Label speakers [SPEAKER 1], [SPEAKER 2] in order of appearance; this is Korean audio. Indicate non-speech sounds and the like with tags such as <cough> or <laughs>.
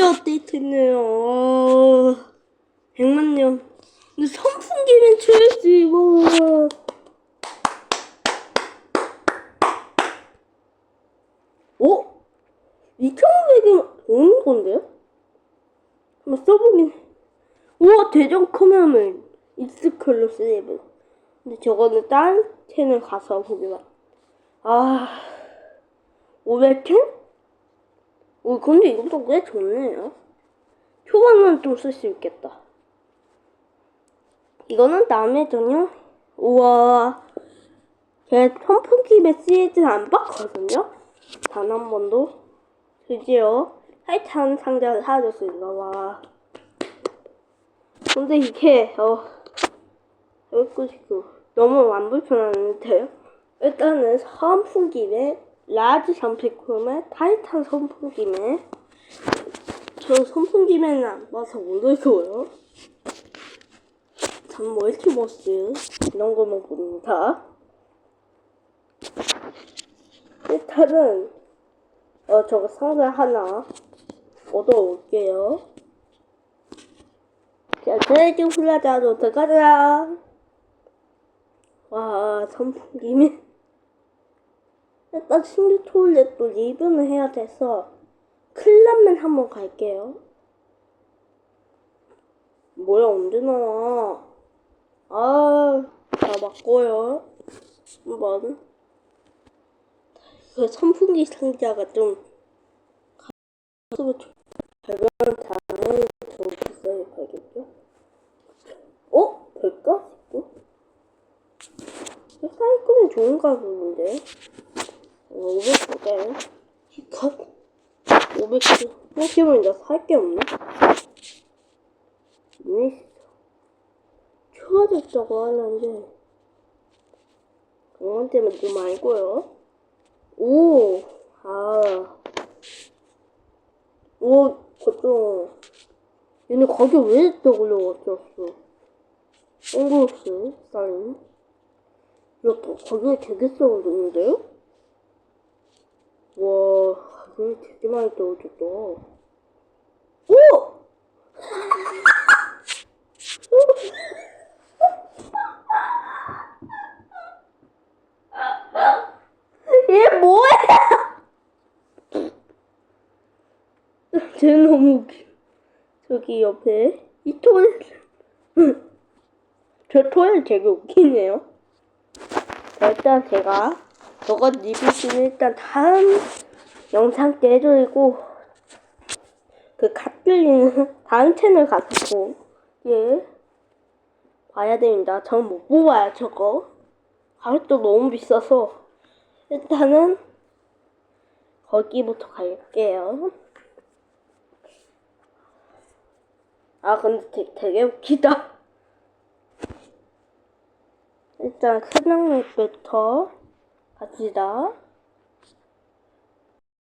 [SPEAKER 1] 드디어 업데이트네요. 100만 년. 근데 선풍기면 최지 뭐. 어? 2,500은 오는 건데요? 한번 써보긴. 우와, 대전 카메라맨. 익스클로 세이브. 근데 저거는 딴 채널 가서 보기만. 아, 500캔? 오, 근데 이것도 꽤 좋네요. 초반은 좀 쓸 수 있겠다. 이거는 다음에 전용. 우와. 제 선풍기 메시지 안 봤거든요? 단 한 번도. 드디어 타이탄 상자를 사줬습니다. 와. 근데 이게, 어, 여기고 싶고 너무 안 불편한데요? 일단은 선풍기에 라지 선풍기에 타이탄 선풍기에 저 선풍기에는 안 봐서 모르고요. 전 멀티버스 이런 거만 봅니다. 일단은 어 저거 상자 하나 얻어올게요. 자, 트레이드 플라자로 들어가자. 와, 선풍기면. 일단 신규 토일렛도 리뷰는 해야 돼서 클럽맨 한번 갈게요. 뭐야, 언제 나와? 아, 다 맞고요. 한번. 그 선풍기 상자가 좀 가슴을 발견 다음에 좀 비싸게 팔겠죠? 어? 될까? 싶고. 사이클은 좋은가 보는데. 500개. 히컷? 500개. 생각해보니 나살 게 없네. 네. 추워졌다고 하는데. 그런 때문에 좀 알고요. 오! 아. 오, 그죠. 얘네 가격 왜 이렇게 올려왔었어? 앵글스 사인. 야, 또 가격이 되게 싸졌는데 가격이 되게 많이 떨어졌다. 오! 얘 뭐야? <laughs> 쟤 너무 웃겨. 저기 옆에 이 토일 <laughs> 저 토일 되게 웃기네요. 자, 일단 제가 저거 리뷰는 일단 다음 영상 때 해드리고 그 갓빌리는 <laughs> 다음 채널 가서 예 봐야 됩니다. 전못 뽑아요 저거 가격도 너무 비싸서 일단은 거기부터 갈게요. 아 근데 되게, 되게 웃기다. 일단 큰왕맥부터 갑시다.